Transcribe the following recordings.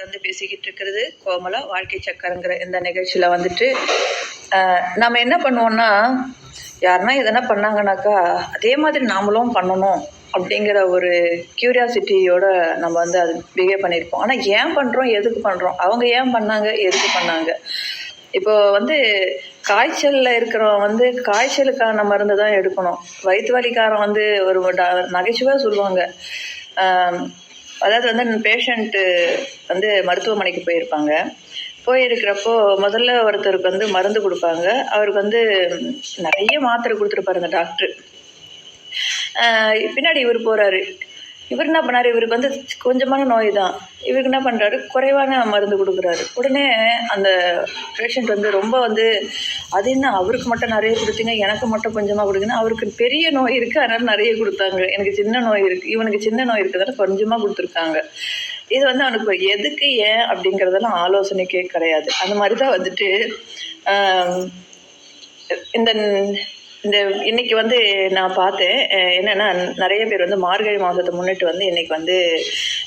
தொடர்ந்து பேசிக்கிட்டு இருக்கிறது கோமலா வாழ்க்கை சக்கரங்கிற இந்த நிகழ்ச்சியில் வந்துட்டு நம்ம என்ன பண்ணுவோம்னா யாருன்னா எதனா பண்ணாங்கனாக்கா அதே மாதிரி நாமளும் பண்ணணும் அப்படிங்கிற ஒரு க்யூரியாசிட்டியோட நம்ம வந்து அது பிஹேவ் பண்ணியிருப்போம். ஆனால் ஏன் பண்ணுறோம் எதுக்கு பண்ணுறோம் அவங்க ஏன் பண்ணாங்க எதுக்கு பண்ணாங்க? இப்போ வந்து காய்ச்சலில் இருக்கிறவன் வந்து காய்ச்சலுக்கான மருந்து தான் எடுக்கணும். வயிற்று வலிக்காரன் வந்து ஒரு ட- சொல்லுவாங்க. அதாவது வந்து பேஷண்ட்டு வந்து மருத்துவமனைக்கு போயிருப்பாங்க. போயிருக்கிறப்போ முதல்ல ஒருத்தருக்கு வந்து மருந்து கொடுப்பாங்க. அவருக்கு வந்து நிறைய மாத்திரை கொடுத்துருப்பாரு அந்த டாக்டர் பின்னாடி இவர் போகிறாரு இவர் என்ன பண்ணார்? இவருக்கு வந்து கொஞ்சமான நோய் தான் இவருக்கு என்ன பண்ணுறாரு குறைவான மருந்து கொடுக்குறாரு. உடனே அந்த பேஷண்ட் வந்து ரொம்ப வந்து அது என்ன? அவருக்கு மட்டும் நிறைய கொடுத்தீங்க எனக்கு மட்டும் கொஞ்சமாக கொடுத்தீங்கன்னா அவருக்கு பெரிய நோய் இருக்குது அதனால் நிறைய கொடுத்தாங்க. எனக்கு சின்ன நோய் இருக்குது இவனுக்கு சின்ன நோய் இருக்கிறதால கொஞ்சமாக கொடுத்துருக்காங்க. இது வந்து அவனுக்கு எதுக்கு ஏன் அப்படிங்கிறதெல்லாம் ஆலோசனைக்கே கிடையாது. அந்த மாதிரி தான் வந்துட்டு இந்த இந்த இன்னைக்கு வந்து நான் பார்த்தேன். அஹ் என்னன்னா நிறைய பேர் வந்து மார்கழி மாதத்தை முன்னிட்டு வந்து இன்னைக்கு வந்து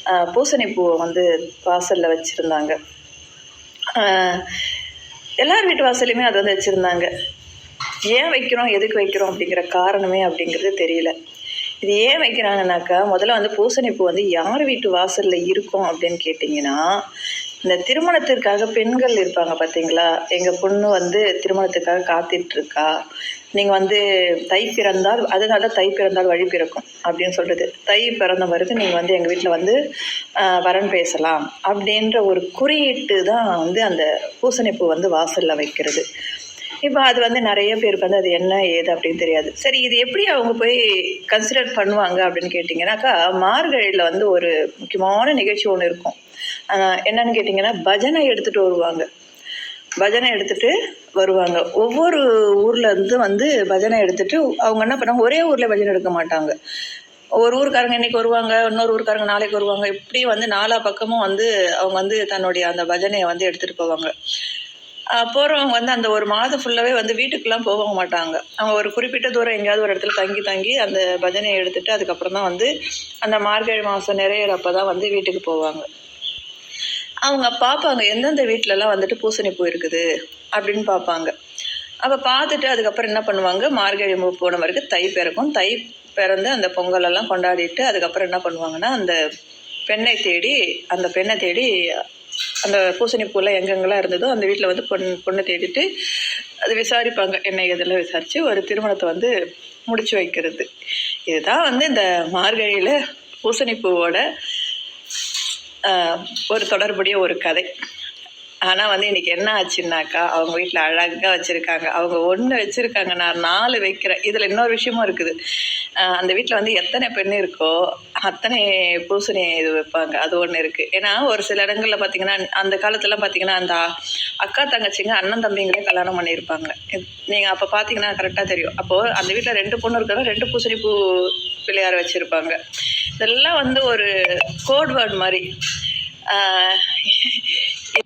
பூசணிப்பூவை பூசணி பூவை வந்து வாசலில் வச்சுருந்தாங்க. எல்லார் வீட்டு வாசல்லையுமே அது வந்து வச்சுருந்தாங்க. ஏன் வைக்கிறோம் எதுக்கு வைக்கிறோம் அப்படிங்கிற காரணமே அப்படிங்கிறது தெரியல. இது ஏன் வைக்கிறாங்கனாக்கா முதல்ல வந்து பூசணிப்பூ வந்து யார் வீட்டு வாசலில் இருக்கும் அப்படின்னு கேட்டிங்கன்னா இந்த திருமணத்திற்காக பெண்கள் இருப்பாங்க பார்த்தீங்களா எங்கள் பொண்ணு வந்து திருமணத்துக்காக காத்திட்ருக்கா இருக்கா நீங்கள் வந்து தை பிறந்தால் அதனால தை பிறந்தால் வழி பிறக்கும் அப்படின்னு சொல்கிறது தை பிறந்த பிறகு நீங்கள் வந்து எங்கள் வீட்டில் வந்து வரன் பேசலாம் அப்படின்ற ஒரு குறியீட்டு தான் வந்து அந்த பூசணிப்பூ வந்து வாசலில் வைக்கிறது. இப்போ அது வந்து நிறைய பேருக்கு வந்து அது என்ன ஏது அப்படின்னு தெரியாது. சரி இது எப்படி அவங்க போய் கன்சிடர் பண்ணுவாங்க அப்படின்னு கேட்டிங்கனாக்கா மார்கழியில் வந்து ஒரு முக்கியமான நிகழ்ச்சி ஒன்று இருக்கும். என்னன்னு கேட்டிங்கன்னா பஜனை எடுத்துகிட்டு வருவாங்க. பஜனை எடுத்துகிட்டு வருவாங்க. ஒவ்வொரு ஊர்லேருந்து வந்து பஜனை எடுத்துகிட்டு அவங்க என்ன பண்ணுவாங்க ஒரே ஊரில் பஜனை எடுக்க மாட்டாங்க. ஒரு ஊருக்காரங்க இன்றைக்கி வருவாங்க இன்னொரு ஊருக்காரங்க நாளைக்கு வருவாங்க. இப்படி வந்து நாலா பக்கமும் வந்து அவங்க வந்து தன்னுடைய அந்த பஜனையை வந்து எடுத்துகிட்டு போவாங்க. போகிறவங்க வந்து அந்த ஒரு மாதம் ஃபுல்லாகவே வந்து வீட்டுக்கெல்லாம் போக மாட்டாங்க. அவங்க ஒரு குறிப்பிட்ட தூரம் எங்கேயாவது ஒரு இடத்துல தங்கி தங்கி அந்த பஜனையை எடுத்துகிட்டு அதுக்கப்புறம் தான் வந்து அந்த மார்கழி மாதம் நிறையிறப்ப தான் வந்து வீட்டுக்கு போவாங்க. அவங்க பார்ப்பாங்க எந்தெந்த வீட்டிலலாம் வந்துட்டு பூசணி பூ இருக்குது? அப்படின்னு பார்ப்பாங்க. அப்போ பார்த்துட்டு அதுக்கப்புறம் என்ன பண்ணுவாங்க? மார்கழி மூ போன வரைக்கும் தை பிறக்கும். தை பிறந்து அந்த பொங்கலெல்லாம் கொண்டாடிட்டு அதுக்கப்புறம் என்ன பண்ணுவாங்கன்னா அந்த பெண்ணை தேடி அந்த பெண்ணை தேடி அந்த பூசணி பூலாம் எங்கெங்கெல்லாம் இருந்ததோ அந்த வீட்டில் வந்து பொண் பொண்ணை தேடிட்டு அது விசாரிப்பாங்க. என்ன இதெல்லாம் விசாரித்து ஒரு திருமணத்தை வந்து முடிச்சு வைக்கிறது. இதுதான் வந்து இந்த மார்கழியில் பூசணி பூவோட ஒரு தொடர்புடைய ஒரு கதை. ஆனால் வந்து இன்றைக்கி என்ன ஆச்சுன்னாக்கா அவங்க வீட்டில் அழகாக வச்சுருக்காங்க. அவங்க ஒன்று வச்சுருக்காங்க நான் நாலு வைக்கிறேன் இதில் இன்னொரு விஷயமும் இருக்குது. அந்த வீட்டில் வந்து எத்தனை பெண் இருக்கோ அத்தனை பூசணி இது வைப்பாங்க. அது ஒன்று இருக்குது ஏன்னா ஒரு சில இடங்களில் பார்த்தீங்கன்னா அந்த காலத்தில் பார்த்தீங்கன்னா அந்த அக்கா தங்கச்சிங்க அண்ணன் தம்பிங்களே கல்யாணம் பண்ணியிருப்பாங்க. நீங்கள் அப்போ பார்த்தீங்கன்னா கரெக்டாக தெரியும். அப்போது அந்த வீட்டில் ரெண்டு பொண்ணு இருக்கிறோம் ரெண்டு பூசணி பூ பிள்ளையார் வச்சுருப்பாங்க. இதெல்லாம் வந்து ஒரு கோட் வேர்ட் மாதிரி. 呃